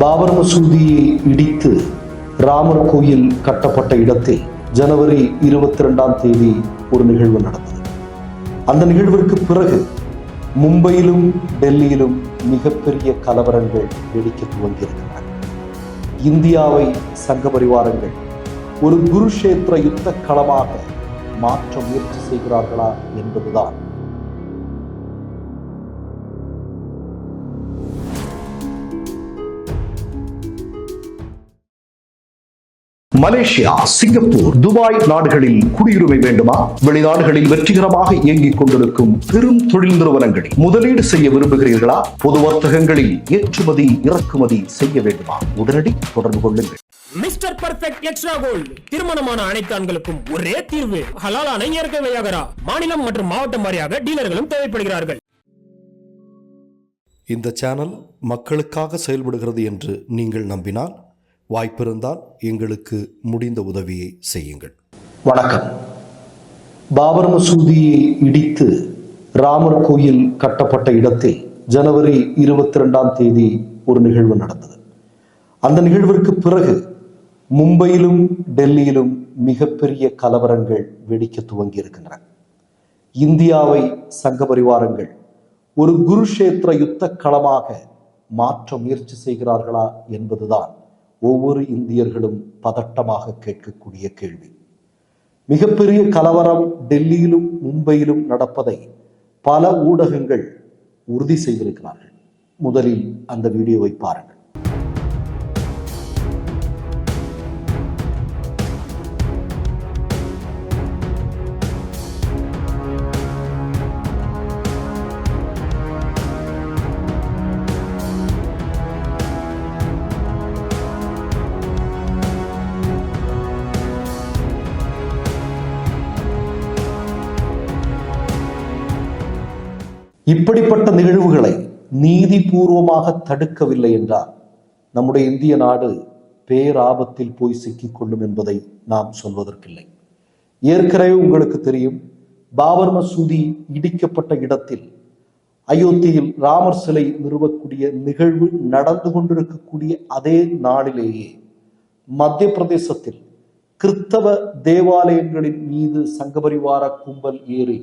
பாபர் மசூதியை இடித்து ராமர் கோயில் கட்டப்பட்ட இடத்தில் ஜனவரி இருபத்தி ரெண்டாம் தேதி ஒரு நிகழ்வு நடந்தது. அந்த நிகழ்விற்கு பிறகு மும்பையிலும் டெல்லியிலும் மிகப்பெரிய கலவரங்கள் வெடிக்க துவங்கியிருக்கின்றன இந்தியாவை சங்க பரிவாரங்கள் ஒரு குருஷேத்திர யுத்த களமாக மாற்ற முயற்சி செய்கிறார்களா என்பதுதான் மலேசியா சிங்கப்பூர் துபாய் நாடுகளில் குடியுரிமை வேண்டுமா? வெளிநாடுகளில் வெற்றிகரமாக இயங்கிக் கொண்டிருக்கும் பெரும் தொழில் நிறுவனங்களில் முதலீடு செய்ய விரும்புகிறீர்களா? பொது வர்த்தகங்களில் ஏற்றுமதி இறக்குமதி செய்ய வேண்டுமா? உடனடி தொடர்பு கொள்ளுங்கள். Mister perfect extra gold. திருமணமான அனைத்து ஆண்களுக்கும் ஒரே தீர்வு. ஹலாலான இயற்கை வையாகரா. மாநிலம் மற்றும் மாவட்டம் வாரியாக டீலர்களும் தேவைப்படுகிறார்கள். இந்த சேனல் மக்களுக்காக செயல்படுகிறது என்று நீங்கள் நம்பினால் வாய்ப்பிருந்தால் எங்களுக்கு முடிந்த உதவியை செய்யுங்கள். வணக்கம். பாபர் மசூதியை இடித்து ராமர் கோயில் கட்டப்பட்ட இடத்தில் ஜனவரி இருபத்தி ரெண்டாம் தேதி ஒரு நிகழ்வு நடந்தது. அந்த நிகழ்விற்கு பிறகு மும்பையிலும் டெல்லியிலும் மிகப்பெரிய கலவரங்கள் வெடிக்க துவங்கி இருக்கின்றன இந்தியாவை சங்க பரிவாரங்கள் ஒரு குருஷேத்திர யுத்த களமாக மாற்ற முயற்சி செய்கிறார்களா என்பதுதான் ஒவ்வொரு இந்தியர்களும் பதட்டமாக கேட்கக்கூடிய கேள்வி. மிகப்பெரிய கலவரம் டெல்லியிலும் மும்பையிலும் நடப்பதை பல ஊடகங்கள் உறுதி செய்திருக்கிறார்கள். முதலில் அந்த வீடியோவை பாருங்கள். இப்படிப்பட்ட நிகழ்வுகளை நீதிபூர்வமாக தடுக்கவில்லை என்றால் நம்முடைய இந்திய நாடு பேராபத்தில் போய் சிக்கிக்கொள்ளும் என்பதை நாம் சொல்வதற்கில்லை. ஏற்கனவே உங்களுக்கு தெரியும் பாபர் மசூதி இடிக்கப்பட்ட இடத்தில் அயோத்தியில் ராமர் சிலை நிறுவக்கூடிய நிகழ்வு நடந்து கொண்டிருக்கக்கூடிய அதே நாளிலேயே மத்திய பிரதேசத்தில் கிறித்தவ தேவாலயங்களின் மீது சங்கபரிவார கும்பல் ஏறி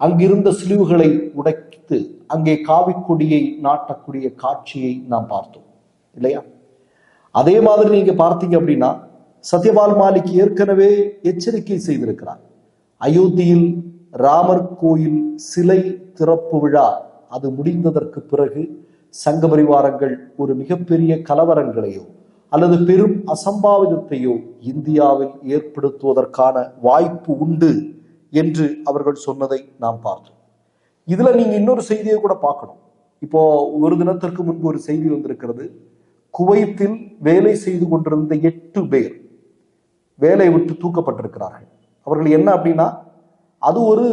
அங்கிருந்த சிலுவுகளை உடைத்து அங்கே காவிக்கொடியை நாட்டக்கூடிய காட்சியை நாம் பார்த்தோம். இல்லையா? அதே மாதிரி நீங்க பார்த்தீங்க அப்படின்னா சத்யபால் மாலிக் ஏற்கனவே எச்சரிக்கை செய்திருக்கிறார். அயோத்தியில் ராமர் கோயில் சிலை திறப்பு விழா அது முடிந்ததற்கு பிறகு சங்க பரிவாரங்கள் ஒரு மிகப்பெரிய கலவரங்களையோ அல்லது பெரும் அசம்பாவிதத்தையோ இந்தியாவில் ஏற்படுத்துவதற்கான வாய்ப்பு உண்டு என்று அவர்கள் சொன்னதை நாம் பார்த்தோம். இதுல நீங்க இன்னொரு செய்தியை கூட பார்க்கணும். இப்போ ஒரு தினத்திற்கு முன்பு ஒரு செய்தி வந்திருக்கிறது. குவைத்தில் வேலை செய்து கொண்டிருந்த எட்டு பேர் வேலையை விட்டு தூக்கப்பட்டிருக்கிறார்கள். அவர்கள் என்ன அப்படின்னா அது ஒரு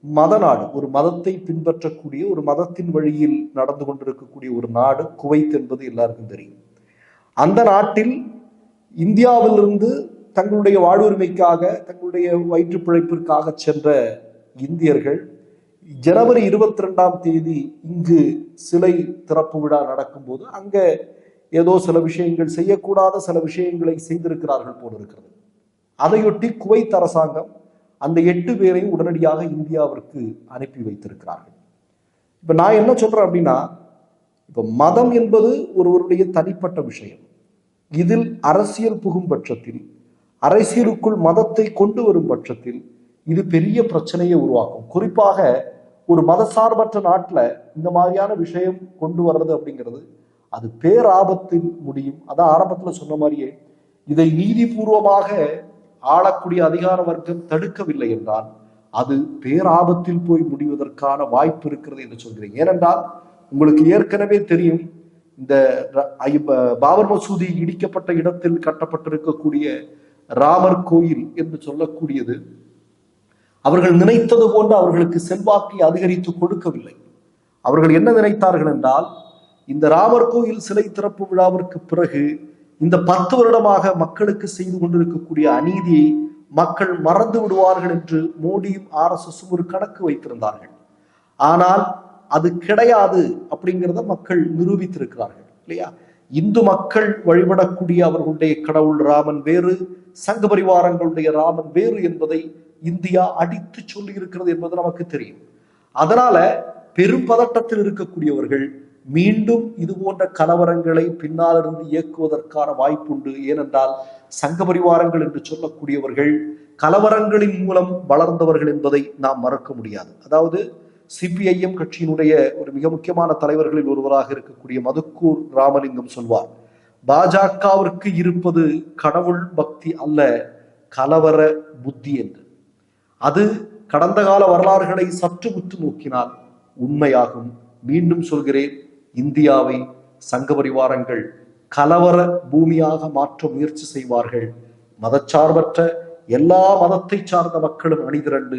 மத நாடு ஒரு மதத்தை பின்பற்றக்கூடிய ஒரு மதத்தின் வழியில் நடந்து கொண்டிருக்கக்கூடிய ஒரு நாடு குவைத் என்பது எல்லாருக்கும் தெரியும். அந்த நாட்டில் இந்தியாவிலிருந்து தங்களுடைய வாழ்வுரிமைக்காக தங்களுடைய வயிற்று பிழைப்பிற்காக சென்ற இந்தியர்கள் ஜனவரி இருபத்தி ரெண்டாம் தேதி இங்கு சிலை திறப்பு விழா நடக்கும்போது அங்க ஏதோ சில விஷயங்கள் செய்யக்கூடாத சில விஷயங்களை செய்திருக்கிறார்கள் போல இருக்கிறது. அதையொட்டி குவைத் அரசாங்கம் அந்த எட்டு பேரையும் உடனடியாக இந்தியாவிற்கு அனுப்பி வைத்திருக்கிறார்கள். இப்ப நான் என்ன சொல்றேன் அப்படின்னா இப்ப மதம் என்பது ஒருவருடைய தனிப்பட்ட விஷயம். இதில் அரசியல் புகும் பட்சத்தில் அரசியலுக்குள் மதத்தை கொண்டு வரும் பட்சத்தில் இது பெரிய பிரச்சனையை உருவாக்கும். குறிப்பாக ஒரு மதசார்பற்ற நாட்டில் இந்த மாதிரியான விஷயம் கொண்டு வர்றது அப்படிங்கிறது அது பேராபத்தில் முடியும். அதான் ஆரம்பத்தில் சொன்ன மாதிரியே இதை நீதிபூர்வமாக ஆளக்கூடிய அதிகார வர்க்கம் தடுக்கவில்லை என்றால் அது பேராபத்தில் போய் முடிவதற்கான வாய்ப்பு இருக்கிறது என்று சொல்கிறேன். ஏனென்றால் உங்களுக்கு ஏற்கனவே தெரியும் இந்த ஐ- ப- பாபர் மசூதி இடிக்கப்பட்ட இடத்தில் கட்டப்பட்டிருக்கக்கூடிய ராமர் கோயில் என்று சொல்லக்கூடியது. அவர்கள் நினைத்தது போன்று அவர்களுக்கு செல்வாக்கை அதிகரித்து கொடுக்கவில்லை. அவர்கள் என்ன நினைத்தார்கள் என்றால் இந்த ராமர் கோயில் சிலை திறப்பு விழாவிற்கு பிறகு இந்த பத்து வருடமாக மக்களுக்கு செய்து கொண்டிருக்கக்கூடிய அநீதியை மக்கள் மறந்து விடுவார்கள் என்று மோடியும் ஆர்எஸ்எஸும் ஒரு கணக்கு வைத்திருந்தார்கள். ஆனால் அது கிடையாது அப்படிங்கிறத மக்கள் நிரூபித்திருக்கிறார்கள் இல்லையா? இந்து மக்கள் வழிபடக்கூடிய அவர்களுடைய கடவுள் ராமன் வேறு சங்க பரிவாரங்களுடைய ராமன் வேறு என்பதை இந்தியா அடித்து சொல்லி இருக்கிறது என்பது நமக்கு தெரியும். அதனால பெரும் பதட்டத்தில் இருக்கக்கூடியவர்கள் மீண்டும் இது போன்ற கலவரங்களை பின்னால் இருந்து இயக்குவதற்கான வாய்ப்புண்டு. ஏனென்றால் சங்க பரிவாரங்கள் என்று சொல்லக்கூடியவர்கள் கலவரங்களின் மூலம் வளர்ந்தவர்கள் என்பதை நாம் மறக்க முடியாது. அதாவது சிபிஐஎம் கட்சியினுடைய ஒரு மிக முக்கியமான தலைவர்களில் ஒருவராக இருக்கக்கூடிய மதுக்கூர் ராமலிங்கம் சொல்வார் பாஜகவிற்கு இருப்பது கடவுள் பக்தி அல்ல கலவர புத்தி என்று. அது கடந்த கால வரலாறுகளை சற்று முற்று நோக்கினால் உண்மையாகும். மீண்டும் சொல்கிறேன் இந்தியாவை சங்க பரிவாரங்கள் கலவர பூமியாக மாற்ற முயற்சி செய்வார்கள். மதச்சார்பற்ற எல்லா மதத்தை சார்ந்த மக்களும் அணிதிரண்டு